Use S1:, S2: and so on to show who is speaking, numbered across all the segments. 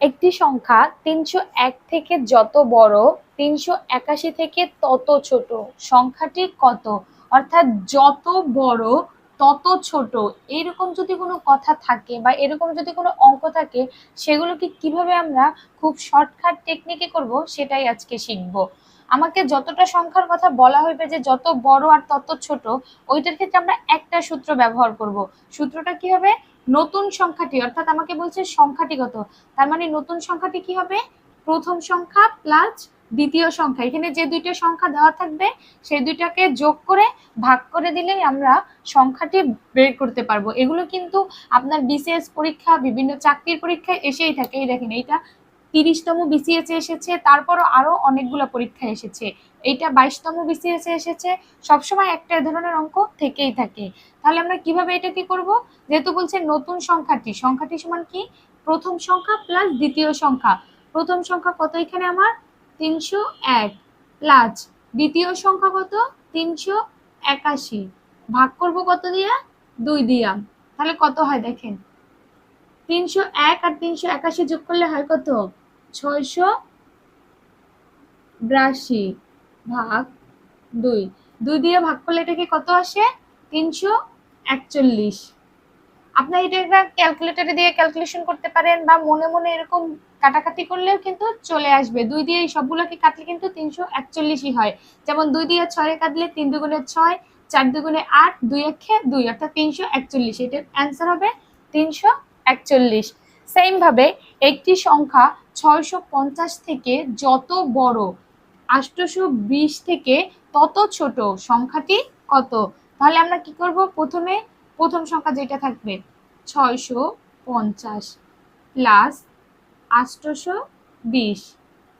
S1: একটি সংখ্যা তিনশো এক থেকে যত বড়, তিনশো একাশি থেকে তত ছোট। সংখ্যাটি কত? অর্থাৎ যত বড়, তত ছোট। এরকম যদি কোনো কথা থাকে বা এরকম যদি কোনো অঙ্ক থাকে, সেগুলোকে কীভাবে আমরা খুব শর্টকাট টেকনিকে করব, সেটাই আজকে শিখব। আমাকে যতটা সংখ্যার কথা বলা হইবে যে যত বড় আর তত ছোট, ওইটার ক্ষেত্রে আমরা একটা সূত্র ব্যবহার করব। সূত্রটা কি হবে? নতুন সংখ্যাটি, অর্থাৎ আমাকে বলছে সংখ্যাটি কত তার মানে নতুন সংখ্যাটি কি হবে? প্রথম সংখ্যা প্লাস দ্বিতীয় সংখ্যা। এখানে যে দুইটা সংখ্যা দেওয়া থাকবে, সেই দুইটাকে যোগ করে, ভাগ করে দিলেই আমরা সংখ্যাটি বের করতে পারব। এগুলো কিন্তু আপনার বিসিএস পরীক্ষা, বিভিন্ন চাকরির পরীক্ষায় এসেই থাকে। এই দেখেন, এইটা তিরিশতম বিসিএস এসেছে, তারপরও আরও অনেকগুলো পরীক্ষা এসেছে। এইটা বাইশতম বিসিএস এসেছে, সবসময় একটা ধরনের অঙ্ক থেকেই থাকে। তাহলে আমরা কীভাবে এটা কি করব? যেহেতু বলছে নতুন সংখ্যাটি সংখ্যাটি সমান কি? প্রথম সংখ্যা প্লাস দ্বিতীয় সংখ্যা। প্রথম সংখ্যা কত এখানে আমার? তিনশো এক প্লাস দ্বিতীয় সংখ্যা কত? তিনশো একাশি। ভাগ করব কত দিয়া? দুই দিয়া। তাহলে কত হয় দেখেন? তিনশো এক আর তিনশো একাশি যোগ করলে হয় কত? ছয়শো বিরাশি ভাগ দুই। দুই দিয়ে ভাগ করলে এটা কি কত আসে? তিনশো একচল্লিশ। আপনার এটা একটা ক্যালকুলেটরে দিয়ে ক্যালকুলেশন করতে পারেন বা মনে মনে এরকম কাটাকাটি করলেও কিন্তু চলে আসবে। দুই দিয়ে এই সবগুলোকে কাটলে কিন্তু তিনশো একচল্লিশই হয়। যেমন দুই দিয়ে ছয়ে কাটলে তিন দুগুণে ছয়, চার দুগুণে আট, দুই একে দুই, অর্থাৎ তিনশো একচল্লিশ। এটার অ্যান্সার হবে তিনশো একচল্লিশ। সেম ভাবে একটি সংখ্যা ছয়শো পঞ্চাশ থেকে যত বড় আষ্টশো থেকে তত ছোট, সংখ্যাটি কত? তাহলে আমরা কি করব প্রথমে? প্রথম সংখ্যা যেটা থাকবে, ছয়শো পঞ্চাশ প্লাস আষ্টশো বিশ।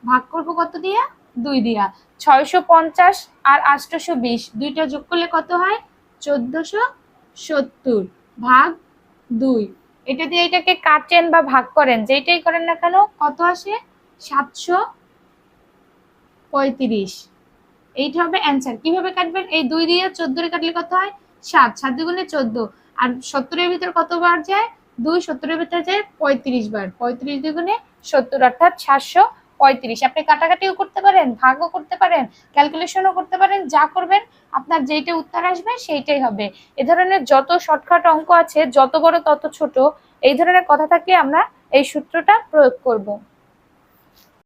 S1: ভাগ করব কত দিয়া? দুই দিয়া। ছয়শো পঞ্চাশ আর আষ্টশো বিশ, দুইটা যোগ করলে কত হয়? চোদ্দশো সত্তর। ভাগ দুই। এটা দিয়ে এটাকে কাটেন বা ভাগ করেন যেটাই করেন না কেন, কত আসে? সাতশো পঁয়ত্রিশ। এইটা হবে অ্যান্সার কীভাবে কাটবেন? এই দুই দিয়ে চোদ্দোরে কাটলে কত হয়? সাত। সাত দুগুণে চোদ্দ। আর সত্তরের ভিতর কতবার যায়? দুই। সত্তরের ভিতরে যায় পঁয়ত্রিশ বার। পঁয়ত্রিশ দুগুণে সত্তর অর্থাৎ সাতশো পঁয়ত্রিশ। আপনি কাটাকাটিও করতে পারেন, ভাগও করতে পারেন ক্যালকুলেশনও করতে পারেন, যা করবেন, আপনার যেইটা উত্তর আসবে সেইটাই হবে। এ ধরনের যত শর্টকাট অঙ্ক আছে, যত বড় তত ছোট, এই ধরনের কথা থাকলে আমরা এই সূত্রটা প্রয়োগ করব।